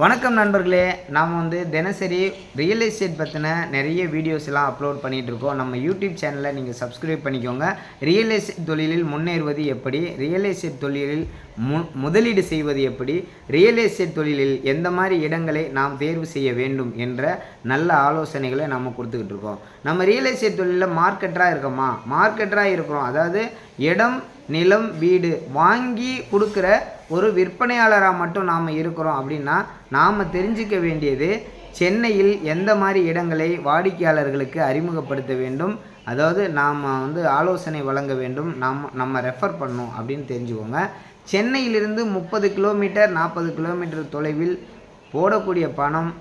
வணக்கம் நண்பர்களே நாம் வந்து தினசரி ரியல் எஸ்டேட் பற்றின நிறைய வீடியோஸ் எல்லாம் அப்லோட் பண்ணிகிட்டு இருக்கோம். நம்ம யூடியூப் சேனலை நீங்கள் சப்ஸ்கிரைப் பண்ணிக்கோங்க. ரியல் எஸ்டேட் தொழிலில் முன்னேறுவது எப்படி? ரியல் எஸ்டேட் தொழிலில் மு முதலீடு செய்வது எப்படி? ரியல் எஸ்டேட் தொழிலில் எந்த மாதிரி இடங்களை நாம் தேர்வு செய்ய வேண்டும் என்ற நல்ல ஆலோசனைகளை நம்ம கொடுத்துக்கிட்டு இருக்கோம். நம்ம ரியல் எஸ்டேட் தொழிலில் மார்க்கெட்டராக இருக்கோமா? மார்க்கெட்டராக இருக்கிறோம். அதாவது இடம் நிலம் வீடு வாங்கி கொடுக்குற ஒரு விற்பனையாளராக மட்டும் நாம் இருக்கிறோம் அப்படின்னா நாம் தெரிஞ்சிக்க வேண்டியது சென்னையில் எந்த மாதிரி இடங்களை வாடிக்கையாளர்களுக்கு அறிமுகப்படுத்த வேண்டும் அதாவது நாம் வந்து ஆலோசனை வழங்க வேண்டும் நாம் நம்ம ரெஃபர் பண்ணணும் அப்படின்னு தெரிஞ்சுக்கோங்க. சென்னையிலிருந்து முப்பது கிலோமீட்டர் நாற்பது கிலோமீட்டர் தொலைவில் போடக்கூடிய பணம்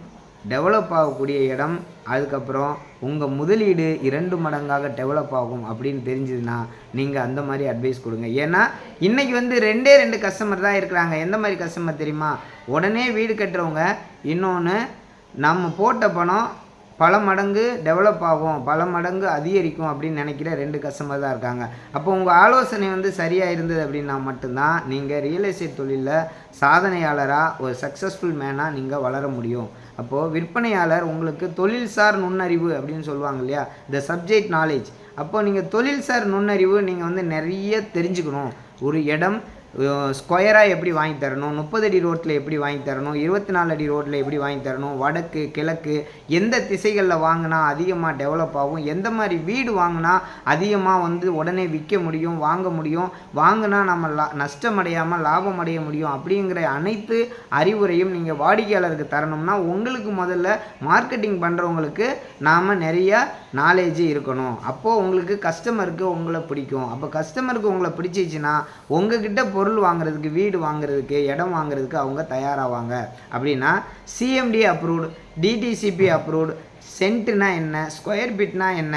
டெவலப் ஆகக்கூடிய இடம் அதுக்கப்புறம் உங்கள் முதலீடு இரண்டு மடங்காக டெவலப் ஆகும் அப்படின்னு தெரிஞ்சதுன்னா நீங்கள் அந்த மாதிரி அட்வைஸ் கொடுங்க. ஏன்னா இன்றைக்கி வந்து ரெண்டே ரெண்டு கஸ்டமர் தான் இருக்கிறாங்க. எந்த மாதிரி கஸ்டமர் தெரியுமா? உடனே வீடு கட்டுறவங்க இன்னொன்று நம்ம போட்ட பணம் பல மடங்கு டெவலப் ஆகும் பல மடங்கு அதிகரிக்கும் அப்படின்னு நினைக்கிற ரெண்டு கஸ்டமர் தான் இருக்காங்க. அப்போ உங்கள் ஆலோசனை வந்து சரியாக இருந்தது அப்படின்னா மட்டும்தான் நீங்கள் ரியல் எஸ்டேட் தொழிலில் சாதனையாளராக ஒரு சக்ஸஸ்ஃபுல் மேனாக நீங்கள் வளர முடியும். அப்போது விற்பனையாளர் உங்களுக்கு தொழில்சார் நுண்ணறிவு அப்படின்னு சொல்லுவாங்க இல்லையா? த சப்ஜெக்ட் நாலேஜ் அப்போது நீங்கள் தொழில்சார் நுண்ணறிவு நீங்கள் வந்து நிறைய தெரிஞ்சுக்கணும். ஒரு இடம் ஸ்கொயராக எப்படி வாங்கி தரணும்? முப்பது அடி ரோட்டில் எப்படி வாங்கி தரணும்? இருபத்தி நாலு அடி ரோட்டில் எப்படி வாங்கி தரணும்? வடக்கு கிழக்கு எந்த திசைகளில் வாங்கினா அதிகமாக டெவலப் ஆகும்? எந்த மாதிரி வீடு வாங்கினா அதிகமாக வந்து உடனே விற்க முடியும் வாங்க முடியும்? வாங்கினா நம்ம லா நஷ்டம் அடையாமல் லாபம் அடைய முடியும்? அப்படிங்கிற அனைத்து அறிவுரையும் நீங்கள் வாடிக்கையாளருக்கு தரணும்னா உங்களுக்கு முதல்ல மார்க்கெட்டிங் பண்ணுறவங்களுக்கு நாம் நிறையா நாலேஜு இருக்கணும். அப்போது உங்களுக்கு கஸ்டமருக்கு உங்களை பிடிக்கும். அப்போ கஸ்டமருக்கு உங்களை பிடிச்சிச்சின்னா உங்ககிட்ட பொருள் வாங்குறதுக்கு வீடு வாங்குறதுக்கு இடம் வாங்குறதுக்கு அவங்க தயாராவாங்க. அப்படின்னா சிஎம்டி அப்ரூவ்டு டிடிசிபி அப்ரூவ்டு சென்ட்டுனா என்ன ஸ்கொயர் ஃபீட்னா என்ன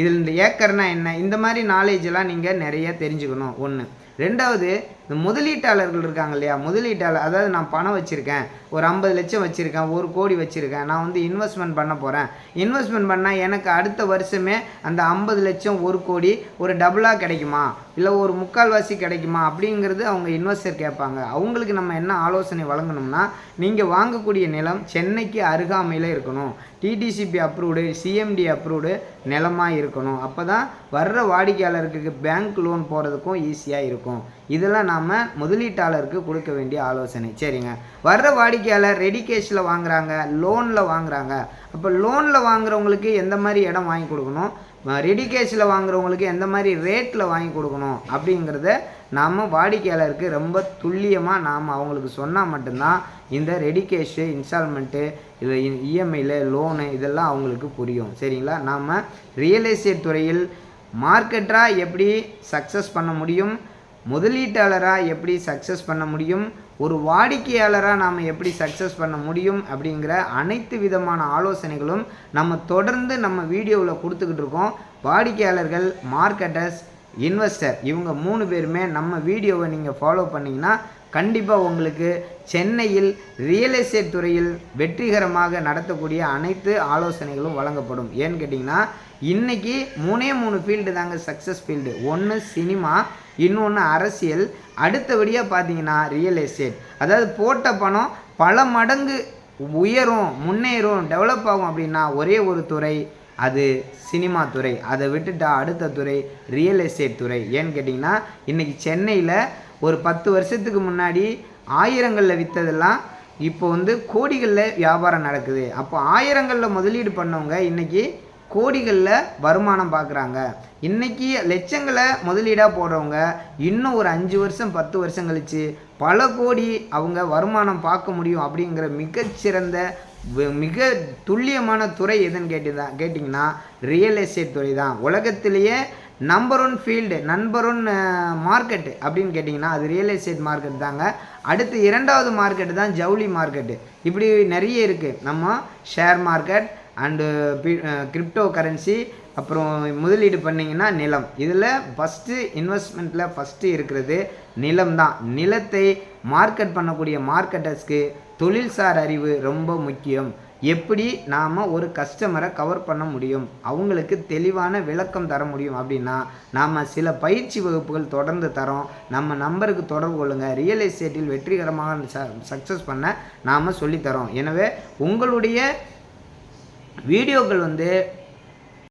இதில் இந்த ஏக்கர்னா என்ன இந்த மாதிரி நாலேஜெல்லாம் நீங்கள் நிறைய தெரிஞ்சுக்கணும். ஒன்று ரெண்டாவது இந்த முதலீட்டாளர்கள் இருக்காங்க இல்லையா? முதலீட்டாளர் அதாவது நான் பணம் வச்சுருக்கேன் ஒரு ஐம்பது லட்சம் வச்சுருக்கேன் ஒரு கோடி வச்சுருக்கேன் நான் வந்து இன்வெஸ்ட்மெண்ட் பண்ண போகிறேன் இன்வெஸ்ட்மெண்ட் பண்ணால் எனக்கு அடுத்த வருஷமே அந்த ஐம்பது லட்சம் ஒரு கோடி ஒரு டபுளாக கிடைக்குமா? இல்லை ஒரு முக்கால்வாசி கிடைக்குமா? அப்படிங்கிறது அவங்க இன்வெஸ்டர் கேட்பாங்க. அவங்களுக்கு நம்ம என்ன ஆலோசனை வழங்கணும்னா நீங்கள் வாங்கக்கூடிய நிலம் சென்னைக்கு அருகாமையில் இருக்கணும். டிடிசிபி அப்ரூவ்டு சிஎம்டி அப்ரூவ்டு நிலமாக இருக்கணும். அப்போ தான் வர்ற வாடிக்கையாளருக்கு பேங்க் லோன் போகிறதுக்கும் ஈஸியாக இருக்கும். இதெல்லாம் நான் நாம் முதலீட்டாளருக்கு கொடுக்க வேண்டிய ஆலோசனை. சரிங்க. வர்ற வாடிக்கையாளர் ரெடி கேஷில் வாங்குறாங்க லோனில் வாங்குறாங்க. அப்போ லோனில் வாங்குறவங்களுக்கு எந்த மாதிரி இடம் வாங்கி கொடுக்கணும்? ரெடி கேஷில் வாங்குறவங்களுக்கு எந்த மாதிரி ரேட்டில் வாங்கி கொடுக்கணும்? அப்படிங்கிறத நாம் வாடிக்கையாளருக்கு ரொம்ப துல்லியமாக நாம் அவங்களுக்கு சொன்னால் மட்டும்தான் இந்த ரெடி கேஷு இன்ஸ்டால்மெண்ட்டு இது இஎம்ஐயில் லோனு இதெல்லாம் அவங்களுக்கு புரியும். சரிங்களா? நாம் ரியல் எஸ்டேட் துறையில் மார்க்கெட்டாக எப்படி சக்ஸஸ் பண்ண முடியும்? முதலீட்டாளராக எப்படி சக்ஸஸ் பண்ண முடியும்? ஒரு வாடிக்கையாளராக நாம் எப்படி சக்ஸஸ் பண்ண முடியும்? அப்படிங்கிற அனைத்து விதமான ஆலோசனைகளும் நம்ம தொடர்ந்து நம்ம வீடியோவில் கொடுத்துக்கிட்டு இருக்கோம். வாடிக்கையாளர்கள் மார்க்கெட்டர்ஸ் இன்வெஸ்டர் இவங்க மூணு பேருமே நம்ம வீடியோவை நீங்கள் ஃபாலோ பண்ணிங்கன்னா கண்டிப்பாக உங்களுக்கு சென்னையில் ரியல் எஸ்டேட் துறையில் வெற்றிகரமாக நடத்தக்கூடிய அனைத்து ஆலோசனைகளும் வழங்கப்படும். ஏன்னு கேட்டிங்கன்னா இன்றைக்கி மூணே மூணு ஃபீல்டு தாங்க சக்ஸஸ் ஃபீல்டு ஒன்று சினிமா இன்னொன்று அரசியல். அடுத்தபடியாக பார்த்தீங்கன்னா ரியல் எஸ்டேட் அதாவது போட்ட பணம் பல மடங்கு உயரும் முன்னேறும் டெவலப் ஆகும் அப்படின்னா ஒரே ஒரு துறை அது சினிமா துறை. அதை விட்டுட்டா அடுத்த துறை ரியல் எஸ்டேட் துறை. ஏன்னு கேட்டிங்கன்னா இன்றைக்கி சென்னையில் ஒரு பத்து வருஷத்துக்கு முன்னாடி ஆயிரங்களில் விற்றதெல்லாம் இப்போ வந்து கோடிகளில் வியாபாரம் நடக்குது. அப்போ ஆயிரங்களில் முதலீடு பண்ணவங்க இன்றைக்கி கோடிகளில் வருமானம் பார்க்குறாங்க இன்றைக்கி லட்சங்களை முதலீடாக போடுறவங்க இன்னும் ஒரு அஞ்சு வருஷம் பத்து வருஷம் கழித்து பல கோடி அவங்க வருமானம் பார்க்க முடியும் அப்படிங்கிற மிகச்சிறந்த மிக துல்லியமான துறை எதுன்னு கேட்டு தான் கேட்டிங்கன்னா ரியல் எஸ்டேட் துறை தான் உலகத்திலேயே number one field number one market அப்படின்னு கேட்டிங்கன்னா அது ரியல் எஸ்டேட் மார்க்கெட் தாங்க. அடுத்து இரண்டாவது மார்க்கெட்டு தான் ஜவுளி மார்க்கெட்டு இப்படி நிறைய இருக்குது நம்ம share market and cryptocurrency அப்புறம் முதலீடு பண்ணிங்கன்னா நிலம். இதில் ஃபஸ்ட்டு இன்வெஸ்ட்மெண்ட்டில் ஃபஸ்ட்டு இருக்கிறது நிலம் தான். நிலத்தை மார்க்கெட் பண்ணக்கூடிய மார்க்கெட்டர்ஸ்க்கு தொழில்சார் அறிவு ரொம்ப முக்கியம். எப்படி நாம் ஒரு கஸ்டமரை கவர் பண்ண முடியும்? அவங்களுக்கு தெளிவான விளக்கம் தர முடியும் அப்படின்னா நாம் சில பயிற்சி வகுப்புகள் தொடர்ந்து தரோம். நம்ம நம்பருக்கு தொடர்பு கொள்ளுங்கள் ரியல் எஸ்டேட்டில் வெற்றிகரமாக சக்ஸஸ் பண்ண நாம் சொல்லித்தரோம் எனவே உங்களுடைய வீடியோக்கள் வந்து